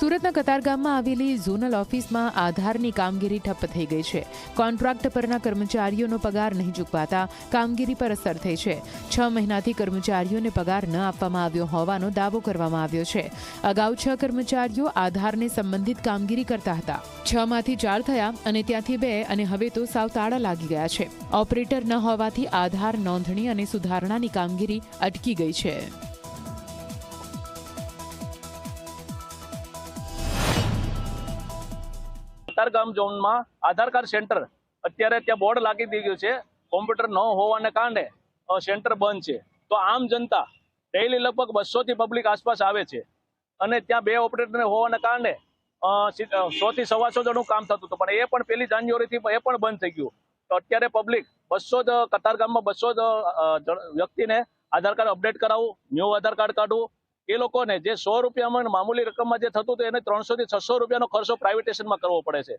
સુરતના કતારગામમાં આવેલી ઝોનલ ઓફિસમાં આધારની કામગીરી ઠપ્પ થઈ ગઈ છે. કોન્ટ્રાક્ટ પરના કર્મચારીઓનો પગાર નહીં ચૂકવાતા કામગીરી પર અસર થઈ છે. છ મહિનાથી કર્મચારીઓને પગાર ન આપવામાં આવ્યો હોવાનો દાવો કરવામાં આવ્યો છે. અગાઉ છ કર્મચારીઓ આધારને સંબંધિત કામગીરી કરતા હતા. છ માંથી ચાર થયા અને ત્યાંથી બે અને હવે તો સાવ તાળા લાગી ગયા છે. ઓપરેટર ન હોવાથી આધાર નોંધણી અને સુધારણાની કામગીરી અટકી ગઈ છે. કતારગામ ઝોનમાં આધાર કાર્ડ સેન્ટર. અત્યારે ત્યાં બોર્ડ લાગી દઈ ગયું છે. કોમ્પ્યુટર ન હોવાને કારણે સેન્ટર બંધ છે. તો આમ જનતા ડેઇલી લગભગ બસોથી પબ્લિક આસપાસ આવે છે. અને ત્યાં બે ઓપરેટર હોવાને કારણે સો થી સવાસો જણનું કામ થતું હતું. પણ એ પણ પહેલી જાન્યુઆરીથી એ પણ બંધ થઈ ગયું. તો અત્યારે પબ્લિક બસો જ કતારગામમાં બસો જ વ્યક્તિને આધાર કાર્ડ અપડેટ કરાવવું ન્યૂ આધાર કાર્ડ કાઢવું એ લોકોને જે સો રૂપિયામાં મામૂલી રકમમાં જે થતું હતું એને ત્રણસો થી છસો રૂપિયાનો ખર્ચો પ્રાઇવેટેશનમાં કરવો પડે છે.